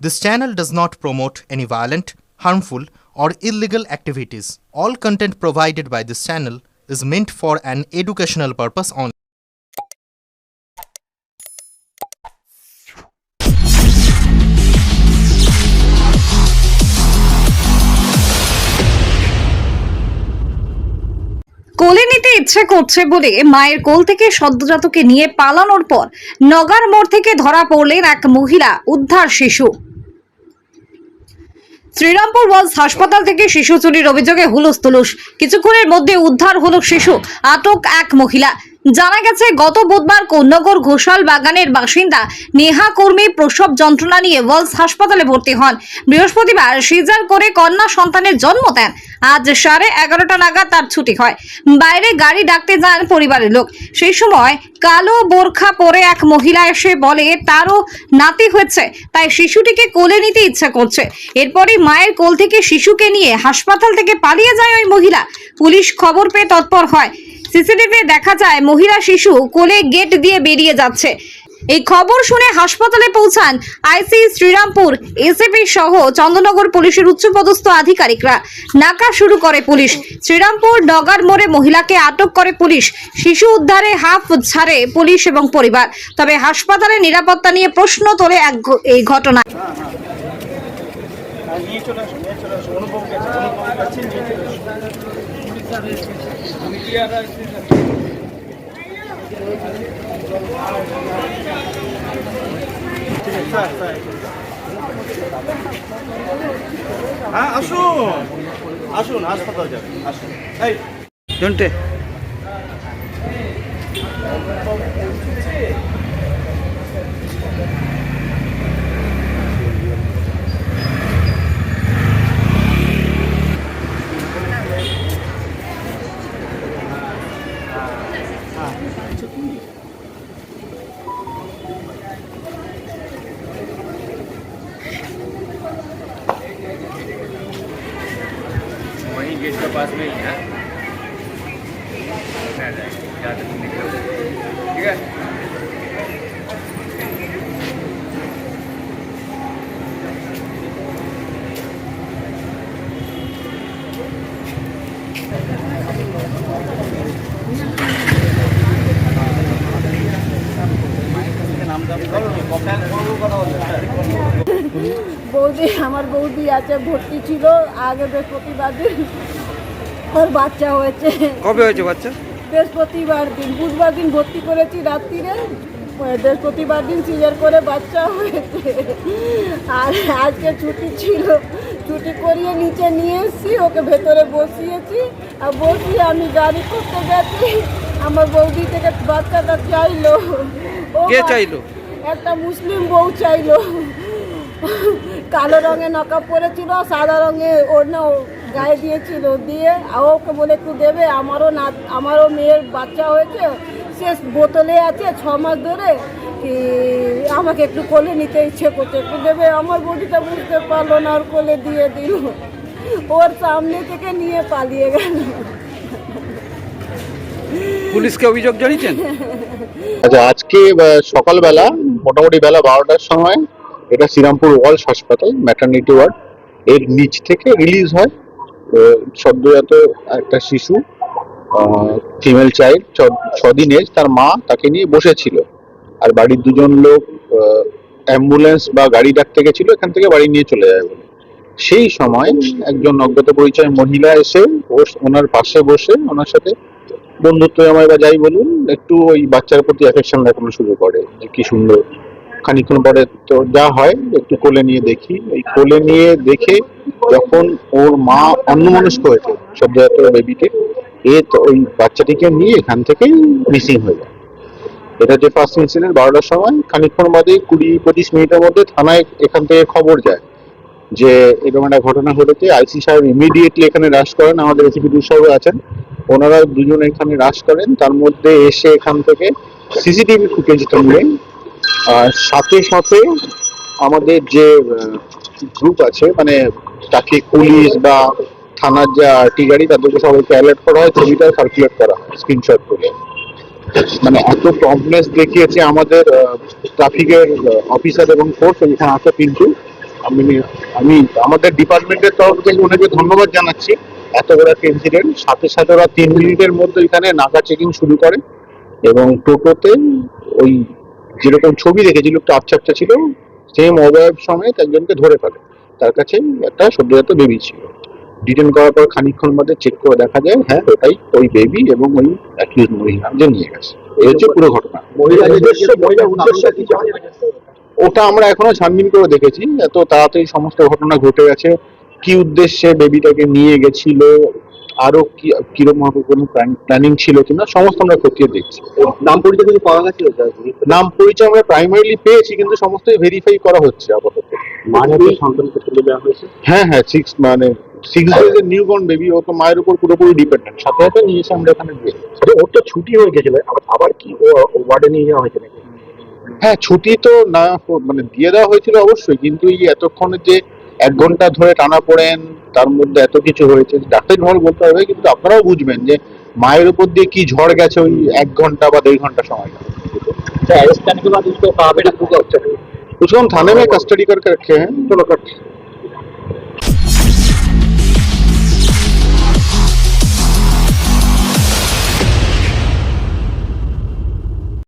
This channel does not promote any violent, harmful, or illegal activities. All content provided by this channel is meant for an educational purpose only. কোলে নিতে ইচ্ছে করছে বলে মায়ের কোল থেকে সদ্যজাতকে নিয়ে পালানোর পর নগার মোড় থেকে ধরা পড়লেন এক মহিলা উদ্ধার শিশু শ্রীরামপুর ওয়ালস হাসপাতাল থেকে শিশু চুরির অভিযোগে হুলুস তুলুস কিছুক্ষণের মধ্যে উদ্ধার হলো শিশু। আটক এক মহিলা। জানা গেছে, গত বুধবার কন্যগর ঘোষাল বাগানের বাসিন্দা নেহা কর্মী প্রসব যন্ত্রণা নিয়ে ওয়ালস হাসপাতালে ভর্তি হন। বৃহস্পতিবার সিজার করে কন্যা সন্তানের জন্ম দেন। আজ সাড়ে এগারোটা নাগাদ তার ছুটি হয়। বাইরে গাড়ি ডাকতে যান পরিবারের লোক। সেই সময় কালো বোরখা পরে এক মহিলা এসে বলে, তারও নাতি হয়েছে, তাই শিশুটিকে কোলে নিতে ইচ্ছা করছে। এরপরই মায়ের কোল থেকে শিশুকে নিয়ে হাসপাতাল থেকে পালিয়ে যায় ওই মহিলা। পুলিশ খবর পেয়ে তৎপর হয়। সিসিটিভি দেখা যায় মহিলা শিশু কোলে গেট দিয়ে বেরিয়ে যাচ্ছে। এই খবর শুনে হাসপাতালে পৌঁছান আইসি শ্রীরামপুর, এসএপি সহ চন্দ্রনগর পুলিশের উচ্চপদস্থ আধিকারিকরা। নাকা শুরু করে পুলিশ। শ্রীরামপুর নগার মোড়ে মহিলাকে আটক করে পুলিশ। শিশু উদ্ধারে হাফ ছাড়ে পুলিশ এবং পরিবার। তবে হাসপাতালের নিরাপত্তা নিয়ে প্রশ্ন তোলে এক এই ঘটনা নিয়ে চলে আসুন, নিয়ে চলে আসুন। অনুভব অনুভব নিয়ে চলে আসুন আমি কি আর ঠিক আছে স্যার স্যার হ্যাঁ আসুন। আসুন হাসপাতাল যাবেন আসুন। এই पास में ही है आ जाएंगे जहाँ तक तुम निकलोगे ठीक है বৌদি আমার বৌদি আছে ভর্তি ছিল আগে বৃহস্পতিবার দিন ওর বাচ্চা হয়েছে। কবে হয়েছে বাচ্চা? বৃহস্পতিবার দিন বুধবার দিন ভর্তি করেছি রাত্রিরে। বৃহস্পতিবার দিন সিজার করে বাচ্চা হয়েছে। আর আজকে ছুটি ছিল ছুটি করিয়ে নিচে নিয়ে এসেছি ওকে ভেতরে বসিয়েছি। আর বসিয়ে আমি গাড়ি করতে গেছি আমার বৌদি থেকে বাচ্চাটা চাইলো। কে চাইলো? একটা মুসলিম বউ চাইলো। কালো রঙের নকাব পরেছিল সাদা রঙে ওড়না গায়ে দিয়েছিল দিয়ে। আর ওকে বলে একটু দেবে? আমারও না আমারও মেয়ের বাচ্চা হয়েছে সে বোতলে আছে ছ মাস ধরে। কি আমাকে একটু কোলে নিতে ইচ্ছে করছে একটু দেবে? আমার বডিটা বুঝতে পারল না ওর কোলে দিয়ে দিল। ওর সামনে থেকে নিয়ে পালিয়ে গেল। পুলিশকে অভিযোগ জানিয়েছেন? আচ্ছা আজকে সকালবেলা মোটামুটি বেলা বারোটার সময় এটা Srirampur Walsh hospital maternity ward এর নিচ থেকে রিলিজ হয়। সদ্যজাত একটা শিশু ফিমেল চাইল্ড ছদিন তার মা তাকে নিয়ে বসেছিল। আর বাড়ির দুজন লোক অ্যাম্বুলেন্স বা গাড়ি ডাকতে গেছিল, এখান থেকে বাড়ি নিয়ে চলে যায় বলে। সেই সময় একজন অজ্ঞাত পরিচয় মহিলা এসে ওনার পাশে বসে ওনার সাথে, বন্ধুত্ব আমায় বা যাই বলুন, একটু ওই বাচ্চার প্রতি অ্যাফেকশন দেখানো শুরু করে, যে কি সুন্দর। খানিক্ষণ পরে তো যা হয়, একটু কোলে নিয়ে দেখি। ওই কোলে নিয়ে দেখে যখন ওর মা অন্যমনস্ক হয়েছে সদ্যজাত বেবিকে এ তো ওই বাচ্চাটিকে নিয়ে এখান থেকে মিসিং হয়ে যায়। এটা যে ফার্স্ট ইনসিডেন্ট বারোটার সময় খানিক্ষণ বাদে কুড়ি পঁচিশ মিনিটের মধ্যে থানায় এখান থেকে খবর যায় যে এরকম একটা ঘটনা ঘটেছে। আইসি সাহেব ইমিডিয়েটলি এখানে রাশ করেন, আমাদের এসিপি সাহেব আছেন। ওনারা দুজন এখানে রাশ করেন। তার মধ্যে এসে এখান থেকে সিসিটিভি ফুটেজটা নিয়ে আর সাথে সাথে আমাদের যে গ্রুপ আছে মানে তাকে পুলিশ বা থানার যে আরটি গাড়ি, তাদেরকে সবাইকে অ্যালার্ট করা হয়, ছবিটা সার্কুলেট করা হয় স্ক্রিনশট করে। মানে এত প্রবলেমস দেখিয়েছে আমাদের ট্রাফিকের অফিসার এবং ফোর্স এখানে আছে কিন্তু আমি আমি, আমাদের ডিপার্টমেন্টের তরফ থেকে ওনাকে ধন্যবাদ জানাচ্ছি। এত বড় একটা ইনসিডেন্ট সাথে সাথে ওরা তিন মিনিটের মধ্যে এখানে নাকা চেকিং শুরু করে, এবং টোটোতে ওই যেরকম ছবি দেখেছিল একটু আপচাপচা ছিল সেম অবয়ব সমেত একজনকে ধরে ফেলে। তার কাছে একটা সদ্যজাত বেবি ছিল। ডিটেন করার পর খানিকক্ষণ বাদে চেক করে দেখা যায় হ্যাঁ ওটাই ওই বেবি এবং ওই অ্যাকিউজ মহিলা যে নিয়ে গেছে। এই হচ্ছে পুরো ঘটনা? ওটা আমরা এখনও ছানবিন করে দেখেছি। এত তাড়াতাড়ি সমস্ত ঘটনা ঘটে গেছে। কি উদ্দেশ্যে বেবিটাকে নিয়ে গেছিল? আরও কি কীরকম ভাবে কোনো প্ল্যানিং ছিল কিনা? সমস্ত আমরা খতিয়ে দেখছি। নাম পরিচয় কিছু পাওয়া গেছিল নাম পরিচয় আমরা প্রাইমারিলি পেয়েছি কিন্তু সমস্তই ভেরিফাই করা হচ্ছে আপাতত। মানবী সন্তানকে তুলে দেওয়া হয়েছে? হ্যাঁ হ্যাঁ সিক্স মানে সিক্স ডেজ এর নিউ বর্ন বেবি ও তো মায়ের উপর পুরোপুরি ডিপেন্ডেন্ট সাথে সাথে নিয়ে এসে আমরা এখানে দিয়ে ওর তো ছুটি হয়ে গেছিল। আবার আবার কি ওয়ার্ডে নিয়ে যাওয়া হয়েছে নাকি? হ্যাঁ ছুটি তো না মানে দিয়ে দেওয়া হয়েছিল অবশ্যই কিন্তু এই এতক্ষণে যে এক ঘণ্টা ধরে টানা পড়েন তার মধ্যে এত কিছু হয়েছে ডাক্তার ভালো বলতে হবে কিন্তু আপনারাও বুঝবেন যে মায়ের উপর দিয়ে কি ঝড় গেছে ওই এক ঘণ্টা বা দেড় ঘণ্টা সময়। उसको हम थाने में कस्टडी करके रखे हैं। तो लकट